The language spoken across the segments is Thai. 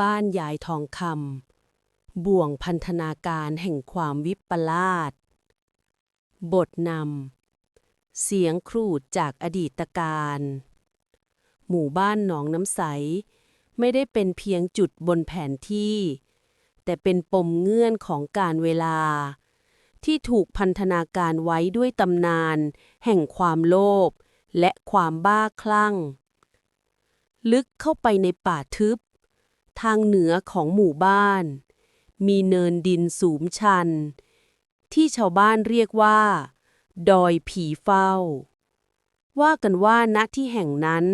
บ้านยายทองคำบ่วงพันธนาการแห่งความวิปลาสบทนำ เสียงครูดจากอดีตการ หมู่บ้านหนองน้ำใส ไม่ได้เป็นเพียงจุดบนแผนที่ แต่เป็นปมเงื่อนของการเวลา ที่ถูกพันธนาการไว้ด้วยตำนาน แห่งความโลภและความบ้าคลั่ง ลึกเข้าไปในป่าทึบ ทางเหนือของหมู่บ้าน มีเนินดินสูงชัน ที่ชาวบ้านเรียกว่า ดอยผีเฝ้า ว่ากันว่าณที่แห่งนั้น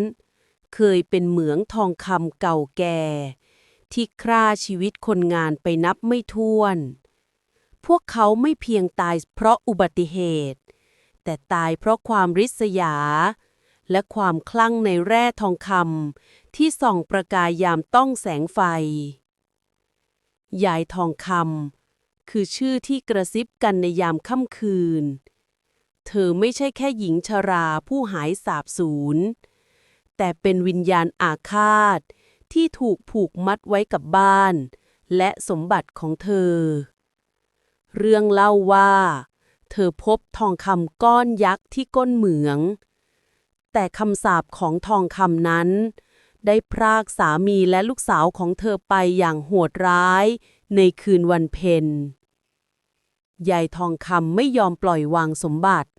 เคยเป็นเหมืองทองคำเก่าแก่ ที่ฆ่าชีวิตคนงานไปนับไม่ถ้วน พวกเขาไม่เพียงตายเพราะอุบัติเหตุ แต่ตายเพราะความริษยา และความคลั่งในแร่ทองคำ ที่ส่องประกายยามต้องแสงไฟ ยายทองคำคือชื่อที่กระซิบกันในยามค่ำคืน เธอไม่ใช่แค่หญิงชราผู้หายสาบสูญ แต่เป็นวิญญาณอาฆาต ที่ถูกผูกมัดไว้กับบ้าน และสมบัติของเธอ เรื่องเล่าว่า เธอพบทองคำก้อนยักษ์ที่ก้นเหมืองแต่คำสาปของทองคำนั้น ได้พรากสามีและลูกสาวของเธอไปอย่างโหดร้าย ในคืนวันเพ็ญยายทองคำไม่ยอมปล่อยวางสมบัติ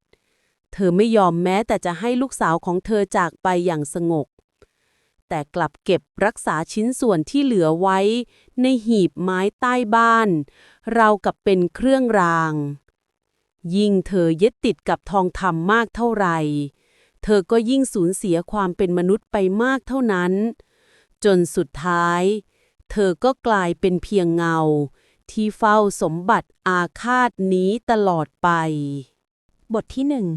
เธอไม่ยอมแม้แต่จะให้ลูกสาวของเธอจากไปอย่างสงบ แต่กลับเก็บรักษาชิ้นส่วนที่เหลือไว้ ในหีบไม้ใต้บ้าน เรากับเป็นเครื่องราง ยิ่งเธอยึดติดกับทองคำมากเท่าไหร่ เธอก็ยิ่งสูญเสียความเป็นมนุษย์ไปมากเท่านั้น จนสุดท้าย เธอก็กลายเป็นเพียงเงา ที่เฝ้าสมบัติอาฆาตนี้ตลอดไป บทที่หนึ่ง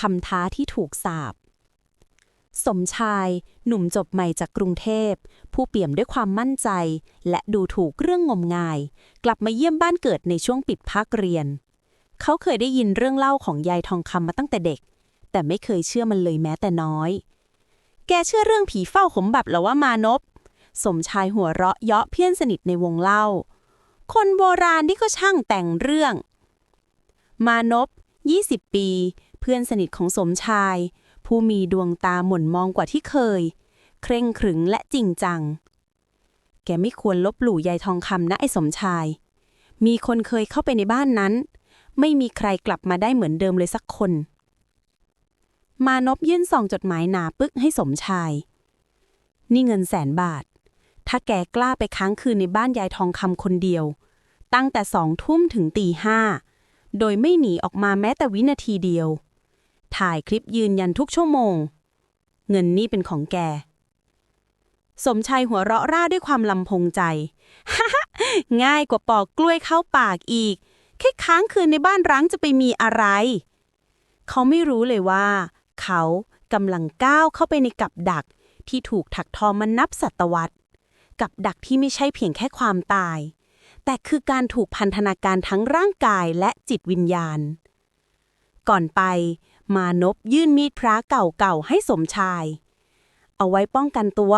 คำท้าที่ถูกสาปสมชาย หนุ่มจบใหม่จากกรุงเทพ ผู้เปี่ยมด้วยความมั่นใจ และดูถูกเรื่องงมงาย กลับมาเยี่ยมบ้านเกิดในช่วงปิดภาคเรียน เขาเคยได้ยินเรื่องเล่าของยายทองคำมาตั้งแต่เด็ก แต่ไม่เคยเชื่อมันเลยแม้แต่น้อย แกเชื่อเรื่องผีเฝ้าขมบับหรอว่ามานพสมชายหัวเราะเยาะเพื่อนสนิทในวงเล่า คนโบราณนี่ก็ช่างแต่งเรื่อง มานพ20 ปี เพื่อนสนิทของสมชาย ผู้มีดวงตาหม่นมองกว่าที่เคย เคร่งขรึงและจริงจัง แกไม่ควรลบหลู่ยายทองคำนะไอ้สมชาย มีคนเคยเข้าไปในบ้านนั้น ไม่มีใครกลับมาได้เหมือนเดิมเลยสักคน มานพยื่นซองจดหมายหนาปึกให้สมชาย นี่เงินแสนบาท ถ้าแกกล้าไปค้างคืนในบ้านยายทองคำคนเดียว ตั้งแต่สองทุ่มถึงตีห้า โดยไม่หนีออกมาแม้แต่วินาทีเดียว ถ่ายคลิปยืนยันทุกชั่วโมง เงินนี่เป็นของแก สมชายหัวเราะร่าด้วยความลำพงใจ ง่ายกว่าปอกกล้วยเข้าปากอีก แค่ค้างคืนในบ้านร้างจะไปมีอะไรเขาไม่รู้เลยว่า เขากำลังก้าวเข้าไปในกับดักที่ถูกถักทอมานับศตวรรษ กับดักที่ไม่ใช่เพียงแค่ความตาย แต่คือการถูกพันธนาการทั้งร่างกายและจิตวิญญาณ ก่อนไป มานพยื่นมีดพระเก่าๆให้สมชาย เอาไว้ป้องกันตัว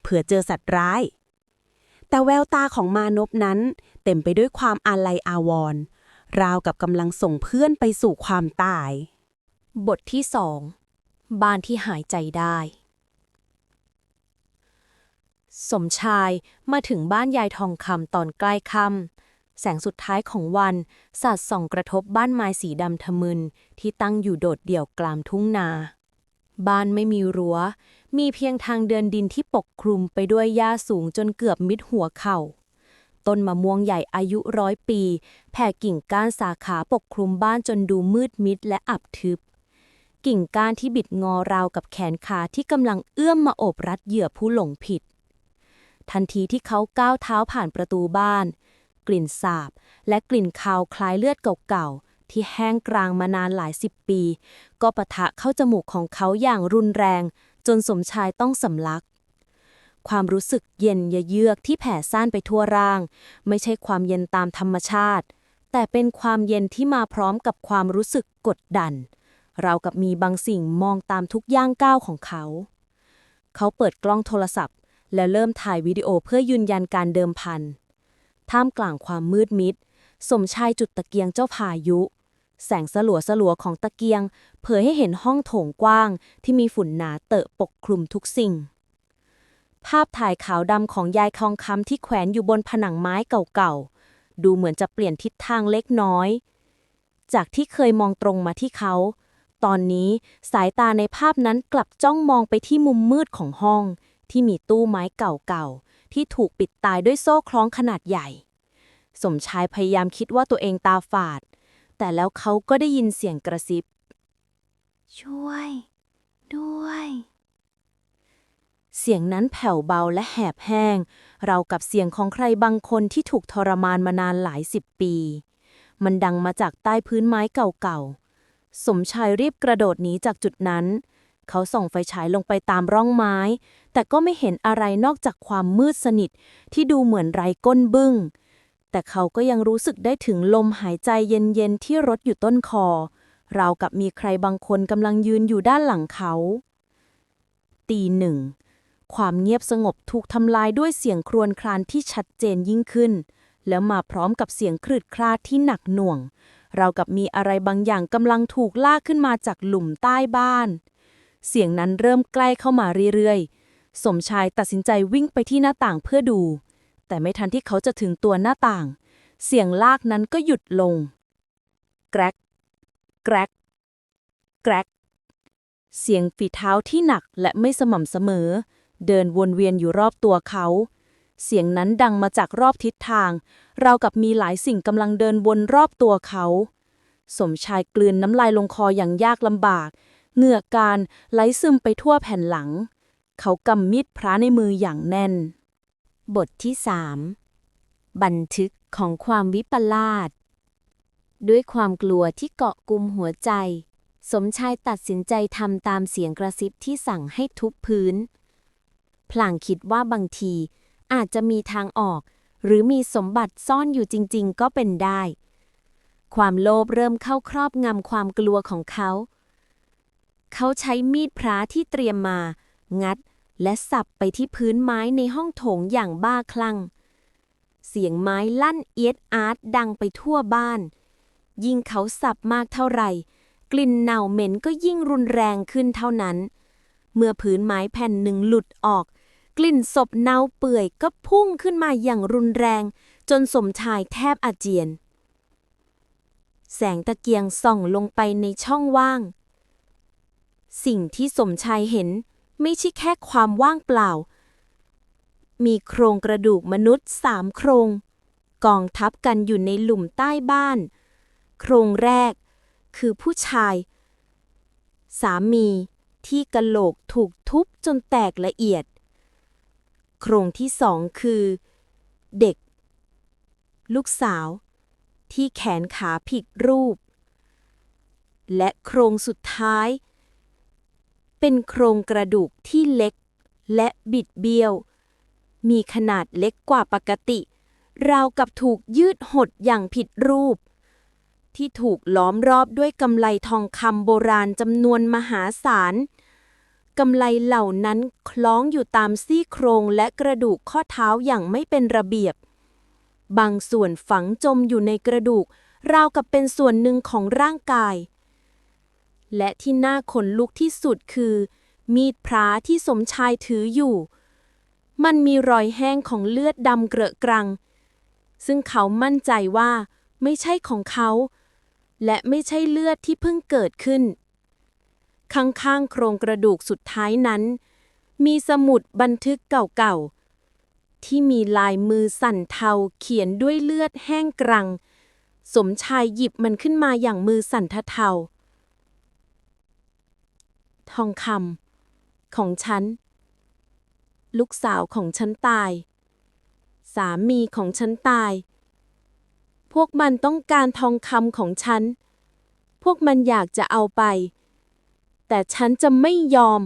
เผื่อเจอสัตว์ร้าย แต่แววตาของมานพนั้นเต็มไปด้วยความอาลัยอาวรณ์ราวกับกำลังส่งเพื่อนไปสู่ความตาย บทที่สองบ้านที่หายใจได้ สมชายมาถึงบ้านยายทองคำตอนใกล้ค่ำแสงสุดท้ายของวันสาดส่องกระทบบ้านไม้สีดำทะมึนที่ตั้งอยู่โดดเดี่ยวกลางทุ่งนา บ้านไม่มีรัว้ว มีเพียงทางเดินดินที่ปกคลุมไปด้วยหญ้าสูงจนเกือบมิดหัวเข่าต้นมะม่วงใหญ่อายุร้อยปี แผ่กิ่งก้านสาขาปกคลุมบ้านจนดูมืดมิดและอับทึบ กิ่งก้านที่บิดงอราวกับแขนขาที่กำลังเอื้อมมาโอบรัดเหยื่อผู้หลงผิด ทันทีที่เขาก้าวเท้าผ่านประตูบ้าน กลิ่นสาบ และกลิ่นคาวคล้ายเลือดเก่าๆ ที่แห้งกรางมานานหลายสิบปี ก็ปะทะเข้าจมูกของเขาอย่างรุนแรง จนสมชายต้องสำลักความรู้สึกเย็นยเยือกที่แผ่ซ่านไปทั่วร่าง ไม่ใช่ความเย็นตามธรรมชาติ แต่เป็นความเย็นที่มาพร้อมกับความรู้สึกกดดัน เราวกับมีบางสิ่งมองตามทุกย่างก้าวของเขา เขาเปิดกล้องโทรศัพท์ และเริ่มถ่ายวิดีโอเพื่อยืนยันการเดิมพัน ท่ามกลางความมืดมิด สมชายจุดตะเกียงเจ้าพายุ แสงสลัวสลัวของตะเกียง เผยให้เห็นห้องโถงกว้างที่มีฝุ่นหนาเตอะปกคลุมทุกสิ่ง ภาพถ่ายขาวดำของยายทองคำที่แขวนอยู่บนผนังไม้เก่าๆ ดูเหมือนจะเปลี่ยนทิศทางเล็กน้อย จากที่เคยมองตรงมาที่เขา ตอนนี้สายตาในภาพนั้นกลับจ้องมองไปที่มุมมืดของห้อง ที่มีตู้ไม้เก่าๆ ที่ถูกปิดตายด้วยโซ่คล้องขนาดใหญ่ สมชายพยายามคิดว่าตัวเองตาฝาด แต่แล้วเขาก็ได้ยินเสียงกระซิบ ช่วย ด้วย เสียงนั้นแผ่วเบาและแหบแห้ง เราวกับเสียงของใครบางคนที่ถูกทรมานมานานหลายสิบปี มันดังมาจากใต้พื้นไม้เก่าๆ สมชายรีบกระโดดหนีจากจุดนั้น เขาส่องไฟฉายลงไปตามร่องไม้ แต่ก็ไม่เห็นอะไรนอกจากความมืดสนิทที่ดูเหมือนไร้ก้นบึ้ง แต่เขาก็ยังรู้สึกได้ถึงลมหายใจเย็นๆที่รดอยู่ต้นคอ ราวกับมีใครบางคนกำลังยืนอยู่ด้านหลังเขา ตีหนึ่ง ความเงียบสงบถูกทำลายด้วยเสียงครวญครานที่ชัดเจนยิ่งขึ้น แล้วมาพร้อมกับเสียงครืดคลาดที่หนักหน่วง เรากับมีอะไรบางอย่างกำลังถูกลากขึ้นมาจากหลุมใต้บ้าน เสียงนั้นเริ่มใกล้เข้ามาเรื่อยๆ สมชายตัดสินใจวิ่งไปที่หน้าต่างเพื่อดู แต่ไม่ทันที่เขาจะถึงตัวหน้าต่าง เสียงลากนั้นก็หยุดลง แกรกแกรกแกรกเสียงฝีเท้าที่หนักและไม่สม่ำเสมอ เดินวนเวียนอยู่รอบตัวเขา เสียงนั้นดังมาจากรอบทิศทาง เรากับมีหลายสิ่งกำลังเดินวนรอบตัวเขา สมชายกลืนน้ำลายลงคออย่างยากลำบาก เหงือกการไหลซึมไปทั่วแผ่นหลัง เขากำมีดพระในมืออย่างแน่น บทที่สามบันทึกของความวิปลาสด้วยความกลัวที่เกาะกลุมหัวใจ สมชายตัดสินใจทำตามเสียงกระซิบที่สั่งให้ทุบพื้น พลางคิดว่าบางที อาจจะมีทางออก หรือมีสมบัติซ่อนอยู่จริง ๆ ก็เป็นได้ ความโลภเริ่มเข้าครอบงำความกลัวของเขา เขาใช้มีดพระที่เตรียมมา งัดและสับไปที่พื้นไม้ในห้องโถงอย่างบ้าคลั่ง เสียงไม้ลั่นเอียดอาร์ตดังไปทั่วบ้าน ยิ่งเขาสับมากเท่าไหร่ กลิ่นเน่าเหม็นก็ยิ่งรุนแรงขึ้นเท่านั้น เมื่อพื้นไม้แผ่นหนึ่งหลุดออก กลิ่นศพเน่าเปื่อยก็พุ่งขึ้นมาอย่างรุนแรง จนสมชายแทบอาเจียน แสงตะเกียงส่องลงไปในช่องว่าง สิ่งที่สมชายเห็นไม่ใช่แค่ความว่างเปล่า มีโครงกระดูกมนุษย์สามโครง กองทับกันอยู่ในหลุมใต้บ้าน โครงแรกคือผู้ชาย สามีที่กะโหลกถูกทุบจนแตกละเอียด โครงที่สองคือ เด็ก ลูกสาว ที่แขนขาผิดรูป และโครงสุดท้าย เป็นโครงกระดูกที่เล็กและบิดเบี้ยว มีขนาดเล็กกว่าปกติ ราวกับถูกยืดหดอย่างผิดรูป ที่ถูกล้อมรอบด้วยกำไลทองคำโบราณจำนวนมหาศาล กำไลเหล่านั้นคล้องอยู่ตามซี่โครงและกระดูกข้อเท้าอย่างไม่เป็นระเบียบ บางส่วนฝังจมอยู่ในกระดูก ราวกับเป็นส่วนหนึ่งของร่างกาย และที่น่าขนลุกที่สุดคือ มีดพระที่สมชายถืออยู่ มันมีรอยแห้งของเลือดดำเกรอะกรัง ซึ่งเขามั่นใจว่า ไม่ใช่ของเขา และไม่ใช่เลือดที่เพิ่งเกิดขึ้น ข้างๆ โครงกระดูกสุดท้ายนั้น มีสมุดบันทึกเก่าๆ ที่มีลายมือสั่นเทาเขียนด้วยเลือดแห้งกรัง สมชายหยิบมันขึ้นมาอย่างมือสั่นทเทาทองคำของฉัน ลูกสาวของฉันตาย สามีของฉันตาย พวกมันต้องการทองคำของฉัน พวกมันอยากจะเอาไป แต่ฉันจะไม่ยอม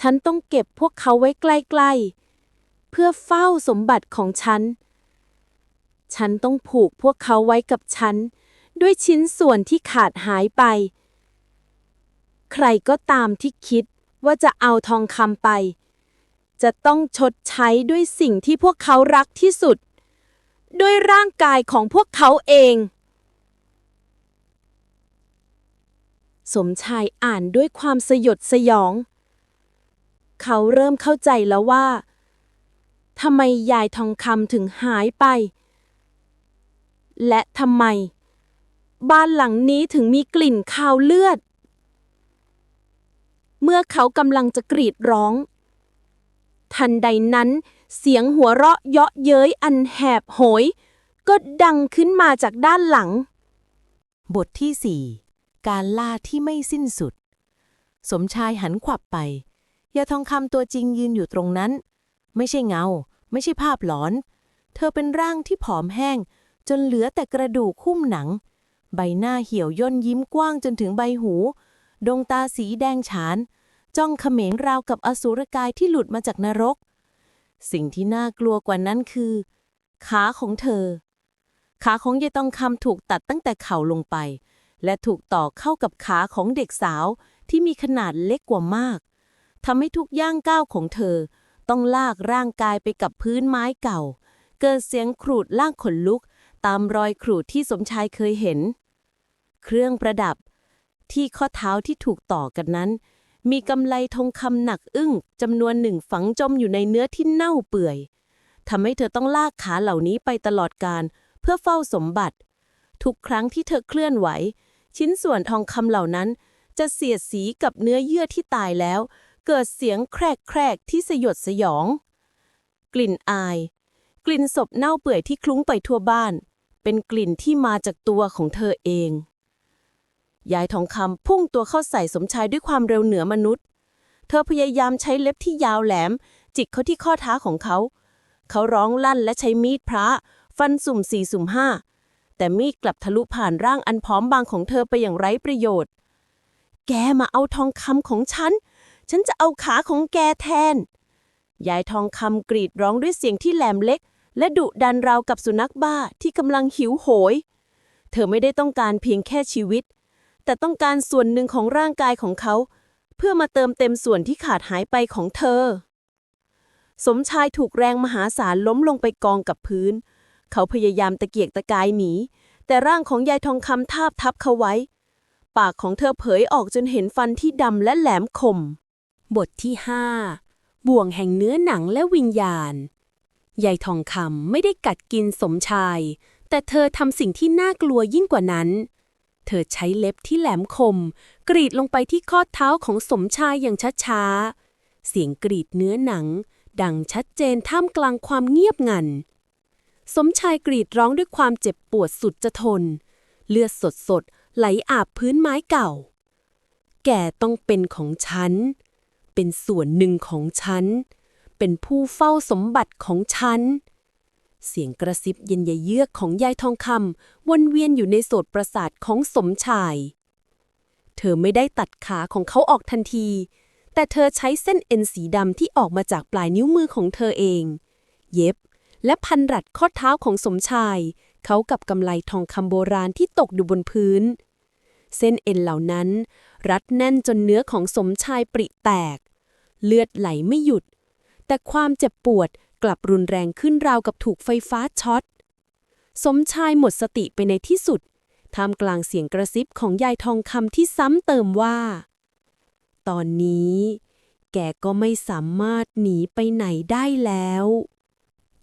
ฉันต้องเก็บพวกเขาไว้ใกล้ๆ เพื่อเฝ้าสมบัติของฉัน ฉันต้องผูกพวกเขาไว้กับฉัน ด้วยชิ้นส่วนที่ขาดหายไป ใครก็ตามที่คิดว่าจะเอาทองคำไป จะต้องชดใช้ด้วยสิ่งที่พวกเขารักที่สุด ด้วยร่างกายของพวกเขาเอง สมชายอ่านด้วยความสยดสยอง เขาเริ่มเข้าใจแล้วว่าทำไมยายทองคำถึงหายไป และทำไม บ้านหลังนี้ถึงมีกลิ่นคาวเลือด เมื่อเขากำลังจะกรีดร้อง ทันใดนั้นเสียงหัวเราะเยาะเย้ยอันแหบโหย ก็ดังขึ้นมาจากด้านหลัง บทที่สี่ การล่าที่ไม่สิ้นสุด สมชายหันขวับไปยาทองคำตัวจริงยืนอยู่ตรงนั้น ไม่ใช่เงา ไม่ใช่ภาพหลอน เธอเป็นร่างที่ผอมแห้ง จนเหลือแต่กระดูกหุ้มหนัง ใบหน้าเหี่ยวย่นยิ้มกว้างจนถึงใบหู ดวงตาสีแดงฉาน จ้องเขม็งราวกับอสุรกายที่หลุดมาจากนรก สิ่งที่น่ากลัวกว่านั้นคือ ขาของเธอ ขาของยายตองคำถูกตัดตั้งแต่เข่าลงไป และถูกต่อเข้ากับขาของเด็กสาวที่มีขนาดเล็กกว่ามากทำให้ทุกย่างก้าวของเธอ ต้องลากร่างกายไปกับพื้นไม้เก่า เกิดเสียงขรูดล่างขนลุก ตามรอยขรูดที่สมชายเคยเห็น เครื่องประดับ ที่ข้อเท้าที่ถูกต่อกันนั้น มีกำไลทองคำหนักอึ้งจำนวนหนึ่งฝังจมอยู่ในเนื้อที่เน่าเปื่อยทำให้เธอต้องลากขาเหล่านี้ไปตลอดการเพื่อเฝ้าสมบัติ ทุกครั้งที่เธอเคลื่อนไหว ชิ้นส่วนทองคำเหล่านั้น จะเสียดสีกับเนื้อเยื่อที่ตายแล้ว เกิดเสียงแครกแครกๆที่สยดสยอง กลิ่นอาย กลิ่นศพเน่าเปื่อยที่คลุ้งไปทั่วบ้าน เป็นกลิ่นที่มาจากตัวของเธอเอง ยายทองคำพุ่งตัวเข้าใส่สมชายด้วยความเร็วเหนือมนุษย์ เธอพยายามใช้เล็บที่ยาวแหลม จิกเขาที่ข้อเท้าของเขา เขาร้องลั่นและใช้มีดพระ ฟันสุ่มสี่สุ่มห้า แต่มีดกลับทะลุผ่านร่างอันพร้อมบางของเธอไปอย่างไร้ประโยชน์ แกมาเอาทองคำของฉัน ฉันจะเอาขาของแกแทน ยายทองคำกรีดร้องด้วยเสียงที่แหลมเล็ก และดุดันราวกับสุนัขบ้าที่กำลังหิวโหย เธอไม่ได้ต้องการเพียงแค่ชีวิต แต่ต้องการส่วนหนึ่งของร่างกายของเขา เพื่อมาเติมเต็มส่วนที่ขาดหายไปของเธอ สมชายถูกแรงมหาศาลล้มลงไปกองกับพื้น เขาพยายามตะเกียกตะกายหนี แต่ร่างของยายทองคำทาบทับเขาไว้ ปากของเธอเผยออกจนเห็นฟันที่ดำและแหลมคม บทที่ห้าบ่วงแห่งเนื้อหนังและวิญญาณ ยายทองคำไม่ได้กัดกินสมชาย แต่เธอทำสิ่งที่น่ากลัวยิ่งกว่านั้น เธอใช้เล็บที่แหลมคม กรีดลงไปที่ข้อเท้าของสมชายอย่างช้าๆ เสียงกรีดเนื้อหนัง ดังชัดเจนท่ามกลางความเงียบงัน สมชายกรีดร้องด้วยความเจ็บปวดสุดจะทน เลือดสดๆไหลอาบพื้นไม้เก่า แกต้องเป็นของฉัน เป็นส่วนหนึ่งของฉัน เป็นผู้เฝ้าสมบัติของฉัน เสียงกระซิบเย็นยเยือกของยายทองคำวนเวียนอยู่ในโสดประสาทของสมชาย เธอไม่ได้ตัดขาของเขาออกทันที แต่เธอใช้เส้นเอ็นสีดำที่ออกมาจากปลายนิ้วมือของเธอเอง เย็บ และพันรัดข้อเท้าของสมชาย เขากับกำไลทองคำโบราณที่ตกอยู่บนพื้น เส้นเอ็นเหล่านั้น รัดแน่นจนเนื้อของสมชายปริแตก เลือดไหลไม่หยุด แต่ความเจ็บปวดกลับรุนแรงขึ้นราวกับถูกไฟฟ้าช็อต สมชายหมดสติไปในที่สุดท่ามกลางเสียงกระซิบของยายทองคำที่ซ้ำเติมว่า ตอนนี้แกก็ไม่สามารถหนีไปไหนได้แล้ว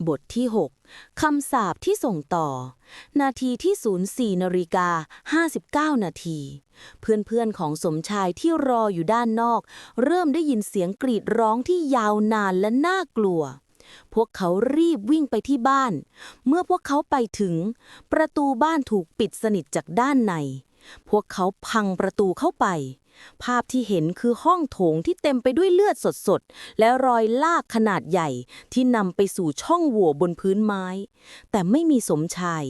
บทที่ 6 คำสาปที่ส่งต่อ นาทีที่ 04นาฬิกา59 นาที เพื่อนๆของสมชายที่รออยู่ด้านนอก เริ่มได้ยินเสียงกรีดร้องที่ยาวนานและน่ากลัว พวกเขารีบวิ่งไปที่บ้าน เมื่อพวกเขาไปถึง ประตูบ้านถูกปิดสนิทจากด้านใน พวกเขาพังประตูเข้าไป ภาพที่เห็นคือห้องโถงที่เต็มไปด้วยเลือดสดๆ และรอยลากขนาดใหญ่ที่นำไปสู่ช่องโหว่บนพื้นไม้ แต่ไม่มีสมชาย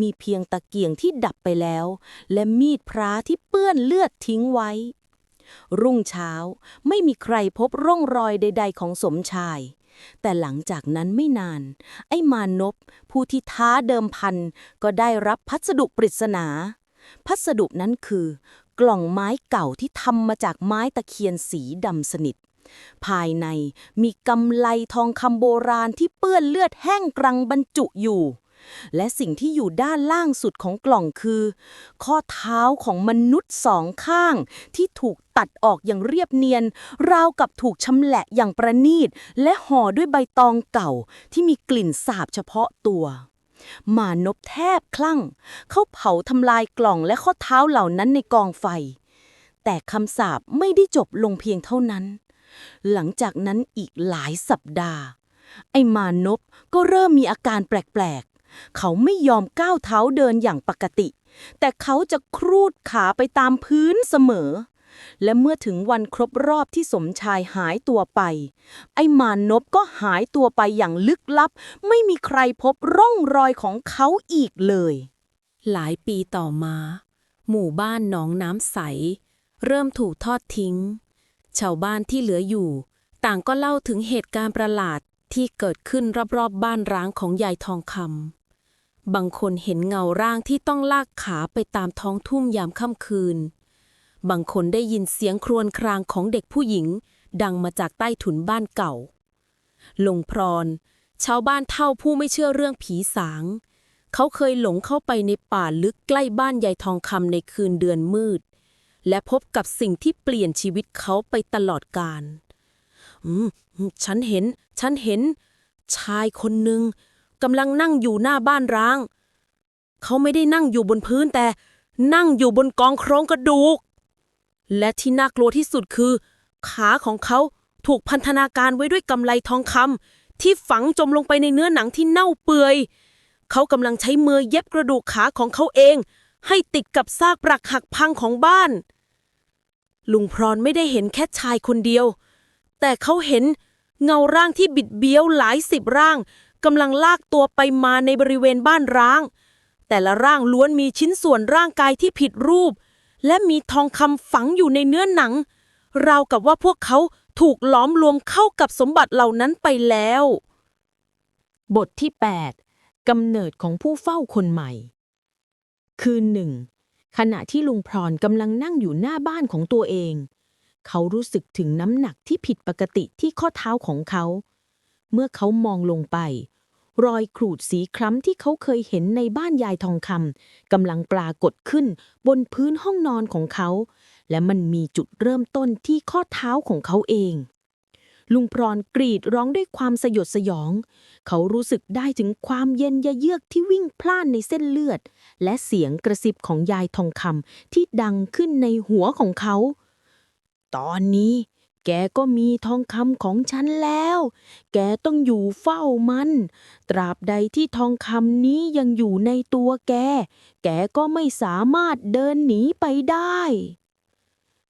มีเพียงตะเกียงที่ดับไปแล้ว และมีดพระที่เปื้อนเลือดทิ้งไว้ รุ่งเช้าไม่มีใครพบร่องรอยใด ๆ ของสมชาย แต่หลังจากนั้นไม่นาน ไอ้มานพผู้ที่ท้าเดิมพันก็ได้รับพัสดุปริศนาพัสดุนั้นคือ กล่องไม้เก่าที่ทำมาจากไม้ตะเคียนสีดำสนิท ภายในมีกำไลทองคำโบราณที่เปื้อนเลือดแห้งกรังบรรจุอยู่ และสิ่งที่อยู่ด้านล่างสุดของกล่องคือ ข้อเท้าของมนุษย์สองข้าง ที่ถูกตัดออกอย่างเรียบเนียน ราวกับถูกชำแหละอย่างประณีต และห่อด้วยใบตองเก่าที่มีกลิ่นสาบเฉพาะตัว มานพแทบคลั่ง เขาเผาทำลายกล่องและข้อเท้าเหล่านั้นในกองไฟ แต่คำสาปไม่ได้จบลงเพียงเท่านั้น หลังจากนั้นอีกหลายสัปดาห์ ไอ้มานพก็เริ่มมีอาการแปลกๆ เขาไม่ยอมก้าวเท้าเดินอย่างปกติ แต่เขาจะครูดขาไปตามพื้นเสมอ และเมื่อถึงวันครบรอบที่สมชายหายตัวไป ไอ้มานพก็หายตัวไปอย่างลึกลับ ไม่มีใครพบร่องรอยของเขาอีกเลย หลายปีต่อมา หมู่บ้านหนองน้ำใส เริ่มถูกทอดทิ้ง ชาวบ้านที่เหลืออยู่ ต่างก็เล่าถึงเหตุการณ์ประหลาดที่เกิดขึ้นรอบๆบบ้านร้างของยายทองคำ บางคนเห็นเงาร่างที่ต้องลากขาไปตามท้องทุ่งยามค่ำคืน บางคนได้ยินเสียงครวญครางของเด็กผู้หญิง ดังมาจากใต้ถุนบ้านเก่า ลงพรอนชาวบ้านเท่าผู้ไม่เชื่อเรื่องผีสาง เขาเคยหลงเข้าไปในป่าลึกใกล้บ้านยายทองคำในคืนเดือนมืด และพบกับสิ่งที่เปลี่ยนชีวิตเขาไปตลอดกาลอืมฉันเห็น ฉันเห็น ชายคนหนึ่งกำลังนั่งอยู่หน้าบ้านร้าง เขาไม่ได้นั่งอยู่บนพื้นแต่นั่งอยู่บนกองโครงกระดูก และที่น่ากลัวที่สุดคือ ขาของเขาถูกพันธนาการไว้ด้วยกำไลทองคำที่ฝังจมลงไปในเนื้อหนังที่เน่าเปื่อย เขากำลังใช้มือเย็บกระดูกขาของเขาเอง ให้ติดกับซากปรักหักพังของบ้าน ลุงพรอนไม่ได้เห็นแค่ชายคนเดียว แต่เขาเห็นเงาร่างที่บิดเบี้ยวหลายสิบร่างกำลังลากตัวไปมาในบริเวณบ้านร้าง แต่ละร่างล้วนมีชิ้นส่วนร่างกายที่ผิดรูป และมีทองคำฝังอยู่ในเนื้อหนัง ราวกับว่าพวกเขาถูกล้อมรวมเข้ากับสมบัติเหล่านั้นไปแล้ว บทที่ 8กำเนิดของผู้เฝ้าคนใหม่ คืนหนึ่ง ขณะที่ลุงพรนกำลังนั่งอยู่หน้าบ้านของตัวเอง เขารู้สึกถึงน้ำหนักที่ผิดปกติที่ข้อเท้าของเขา เมื่อเขามองลงไป รอยขรูดสีคล้ำที่เขาเคยเห็นในบ้านยายทองคำกำลังปรากฏขึ้นบนพื้นห้องนอนของเขา และมันมีจุดเริ่มต้นที่ข้อเท้าของเขาเอง ลุงพรอนกรีดร้องด้วยความสยดสยอง เขารู้สึกได้ถึงความเย็นยะเยือกที่วิ่งพล่านในเส้นเลือด และเสียงกระซิบของยายทองคำที่ดังขึ้นในหัวของเขา ตอนนี้ แกก็มีทองคำของฉันแล้ว แกต้องอยู่เฝ้ามัน ตราบใดที่ทองคำนี้ยังอยู่ในตัวแก แกก็ไม่สามารถเดินหนีไปได้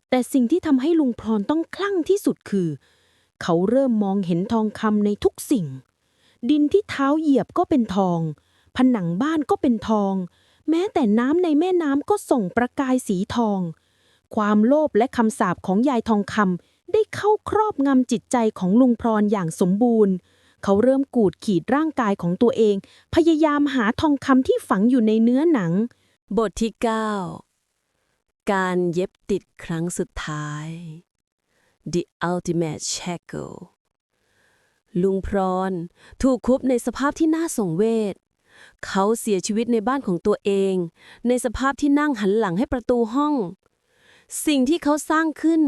แต่สิ่งที่ทำให้ลุงพรต้องคลั่งที่สุดคือ เขาเริ่มมองเห็นทองคำในทุกสิ่ง ดินที่เท้าเหยียบก็เป็นทอง ผนังบ้านก็เป็นทอง แม้แต่น้ำในแม่น้ำก็ส่งประกายสีทอง ความโลภและคำสาปของยายทองคำ ได้เข้าครอบงำจิตใจของลุงพรอย่างสมบูรณ์ เขาเริ่มกูดขีดร่างกายของตัวเอง พยายามหาทองคำที่ฝังอยู่ในเนื้อหนัง บทที่ 9 การเย็บติดครั้งสุดท้าย The Ultimate Shackle ลุงพรอนถูกคุบในสภาพที่น่าสงเวชเขาเสียชีวิตในบ้านของตัวเอง ในสภาพที่นั่งหันหลังให้ประตูห้อง สิ่งที่เขาสร้างขึ้น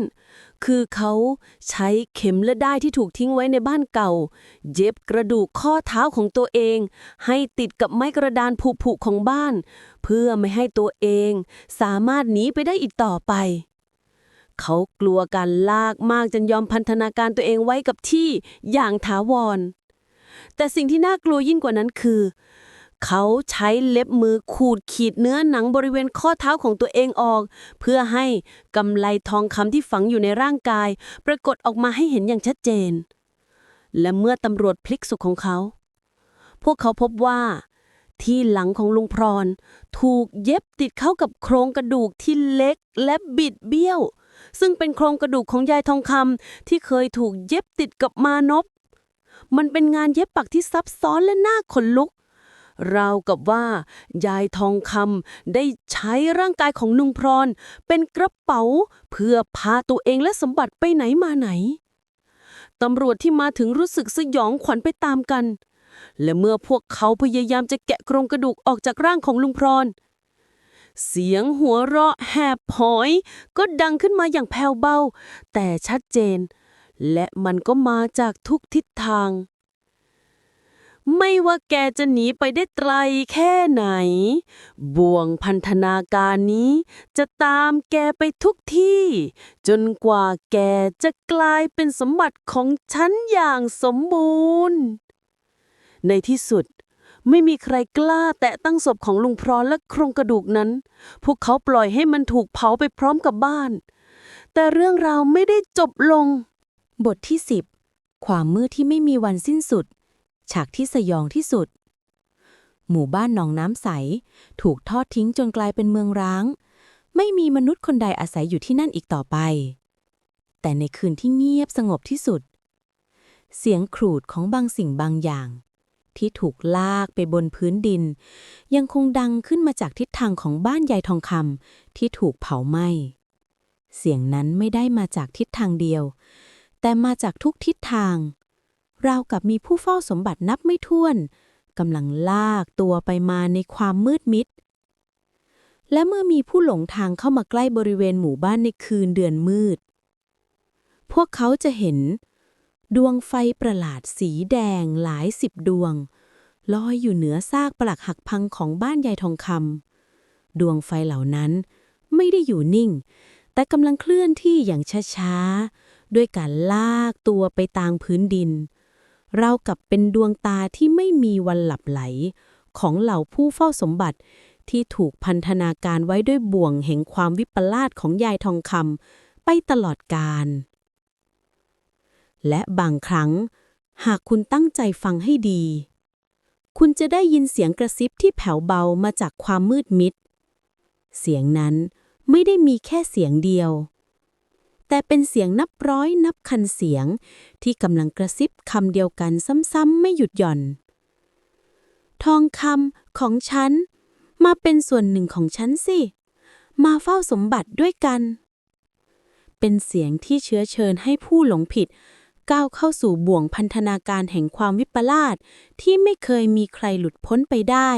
คือเขาใช้เข็มและด้ายที่ถูกทิ้งไว้ในบ้านเก่า เย็บกระดูกข้อเท้าของตัวเอง ให้ติดกับไม้กระดานผุๆของบ้าน เพื่อไม่ให้ตัวเอง สามารถหนีไปได้อีกต่อไป เขากลัวการลากมากจนยอมพันธนาการตัวเองไว้กับที่อย่างถาวร แต่สิ่งที่น่ากลัวยิ่งกว่านั้นคือ เขาใช้เล็บมือขูดขีดเนื้อหนังบริเวณข้อเท้าของตัวเองออก เพื่อให้กำไลทองคำที่ฝังอยู่ในร่างกาย ปรากฏออกมาให้เห็นอย่างชัดเจน และเมื่อตำรวจพลิกศพของเขา พวกเขาพบว่า ที่หลังของลุงพรอนถูกเย็บติดเข้ากับโครงกระดูกที่เล็กและบิดเบี้ยว ซึ่งเป็นโครงกระดูกของยายทองคำที่เคยถูกเย็บติดกับมานพมันเป็นงานเย็บปักที่ซับซ้อนและน่าขนลุก ราวกับว่า ยายทองคำได้ใช้ร่างกายของลุงพรอน เป็นกระเป๋า เพื่อพาตัวเองและสมบัติไปไหนมาไหน ตำรวจที่มาถึงรู้สึกสยองขวัญไปตามกัน และเมื่อพวกเขาพยายามจะแกะโครงกระดูกออกจากร่างของลุงพรเสียงหัวเราะแหบหอย ก็ดังขึ้นมาอย่างแผ่วเบา แต่ชัดเจน และมันก็มาจากทุกทิศทาง ไม่ว่าแกจะหนีไปได้ไกลแค่ไหน บ่วงพันธนาการนี้ จะตามแกไปทุกที่ จนกว่าแกจะกลายเป็นสมบัติของฉันอย่างสมบูรณ์ ในที่สุดไม่มีใครกล้าแตะตั้งศพของลุงพรและโครงกระดูกนั้น พวกเขาปล่อยให้มันถูกเผาไปพร้อมกับบ้าน แต่เรื่องราวไม่ได้จบลง บทที่ 10 ความมืดที่ไม่มีวันสิ้นสุด ฉากที่สยองที่สุด หมู่บ้านหนองน้ำใส ถูกทอดทิ้งจนกลายเป็นเมืองร้าง ไม่มีมนุษย์คนใดอาศัยอยู่ที่นั่นอีกต่อไป แต่ในคืนที่เงียบสงบที่สุด เสียงขรูดของบางสิ่งบางอย่าง ที่ถูกลากไปบนพื้นดิน ยังคงดังขึ้นมาจากทิศทางของบ้านยายทองคำที่ถูกเผาไหม้เสียงนั้นไม่ได้มาจากทิศทางเดียว แต่มาจากทุกทิศทาง ราวกับมีผู้เฝ้าสมบัตินับไม่ถ้วนกำลังลากตัวไปมาในความมืดมิด และเมื่อมีผู้หลงทางเข้ามาใกล้บริเวณหมู่บ้านในคืนเดือนมืด พวกเขาจะเห็น ดวงไฟประหลาดสีแดงหลายสิบดวง ลอยอยู่เหนือซากปลักหักพังของบ้านยายทองคำดวงไฟเหล่านั้นไม่ได้อยู่นิ่ง แต่กำลังเคลื่อนที่อย่างช้าๆ ด้วยการลากตัวไปตามพื้นดิน เรากับเป็นดวงตาที่ไม่มีวันหลับไหล ของเหล่าผู้เฝ้าสมบัติที่ถูกพันธนาการไว้ด้วยบ่วงแห่งความวิปลาสของยายทองคำไปตลอดกาลและบางครั้ง หากคุณตั้งใจฟังให้ดี คุณจะได้ยินเสียงกระซิบที่แผ่วเบามาจากความมืดมิด เสียงนั้นไม่ได้มีแค่เสียงเดียว แต่เป็นเสียงนับร้อยนับคันเสียง ที่กำลังกระซิบคำเดียวกันซ้ำๆไม่หยุดหย่อน ทองคำของฉัน มาเป็นส่วนหนึ่งของฉันสิ มาเฝ้าสมบัติด้วยกัน เป็นเสียงที่เชื้อเชิญให้ผู้หลงผิด ก้าวเข้าสู่บ่วงพันธนาการแห่งความวิปลาสที่ไม่เคยมีใครหลุดพ้นไปได้